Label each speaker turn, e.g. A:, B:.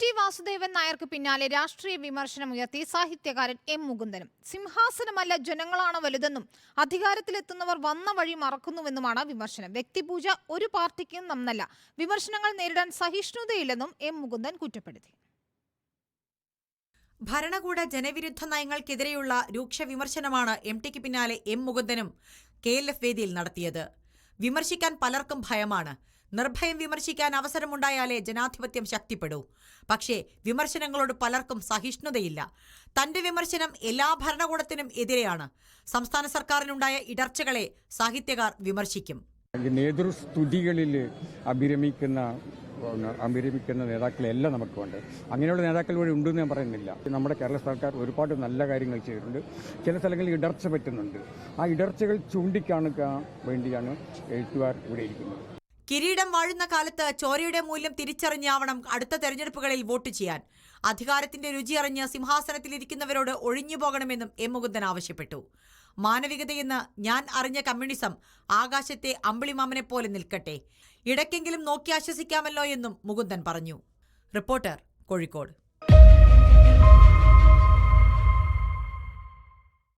A: T Vasudevan നായർക്ക് പിന്നാലെ രാഷ്ട്രീയ വിമർശനമുയർത്തി സാഹിത്യകാരൻ എം മുകുന്ദനും. സിംഹാസനമല്ല ജനങ്ങളാണ് വലുതെന്നും അധികാരത്തിലെത്തുന്നവർ വന്ന വഴി മറക്കുന്നുവെന്നുമാണ് വിമർശനം. വ്യക്തിപൂജ ഒരു പാർട്ടിക്കും നന്നല്ല. വിമർശനങ്ങൾ നേരിടാൻ സഹിഷ്ണുതയില്ലെന്നും എം മുകുന്ദൻ കുറ്റപ്പെടുത്തി.
B: ഭരണകൂട ജനവിരുദ്ധ നയങ്ങൾക്കെതിരെയുള്ള രൂക്ഷ വിമർശനമാണ് എം ടിക്ക് പിന്നാലെ എം മുകുന്ദനും കെ എൽ എഫ് വേദിയിൽ നടത്തിയത്. വിമർശിക്കാൻ പലർക്കും ഭയമാണ്. നിർഭയം വിമർശിക്കാൻ അവസരമുണ്ടായാലേ ജനാധിപത്യം ശക്തിപ്പെടൂ. പക്ഷേ വിമർശനങ്ങളോട് പലർക്കും സഹിഷ്ണുതയില്ല. തന്റെ വിമർശനം എല്ലാ ഭരണകൂടത്തിനും എതിരെയാണ്. സംസ്ഥാന സർക്കാരിനുണ്ടായ ഇടർച്ചകളെ സാഹിത്യകാർ വിമർശിക്കും.
C: നേതൃസ്തുതികളിൽ അഭിരമിക്കുന്ന അഭിരമിക്കുന്ന നേതാക്കളെല്ലാം നമുക്കുണ്ട്. അങ്ങനെയുള്ള നേതാക്കൾ വഴി ഉണ്ടെന്ന് ഞാൻ പറയുന്നില്ല. നമ്മുടെ കേരള സർക്കാർ ഒരുപാട് നല്ല കാര്യങ്ങൾ ചെയ്തിട്ടുണ്ട്. ചില സ്ഥലങ്ങളിൽ ഇടർച്ച പറ്റുന്നുണ്ട്. ആ ഇടർച്ചകൾ ചൂണ്ടിക്കാണുക വേണ്ടിയാണ് എഴുത്തുകാർ ഇവിടെ ഇരിക്കുന്നത്.
B: കിരീടം വാഴുന്ന കാലത്ത് ചോരയുടെ മൂല്യം തിരിച്ചറിഞ്ഞാവണം അടുത്ത തെരഞ്ഞെടുപ്പുകളിൽ വോട്ട് ചെയ്യാൻ. അധികാരത്തിന്റെ രുചിയറിഞ്ഞ് സിംഹാസനത്തിലിരിക്കുന്നവരോട് ഒഴിഞ്ഞു പോകണമെന്നും എം മുകുന്ദൻ ആവശ്യപ്പെട്ടു. മാനവികതയെന്ന് ഞാൻ അറിഞ്ഞ കമ്മ്യൂണിസം ആകാശത്തെ അമ്പിളിമാമനെ പോലെ നിൽക്കട്ടെ. ഇടയ്ക്കെങ്കിലും നോക്കി ആശ്വസിക്കാമല്ലോ എന്നും മുകുന്ദൻ പറഞ്ഞു. റിപ്പോർട്ടർ കോഴിക്കോട്.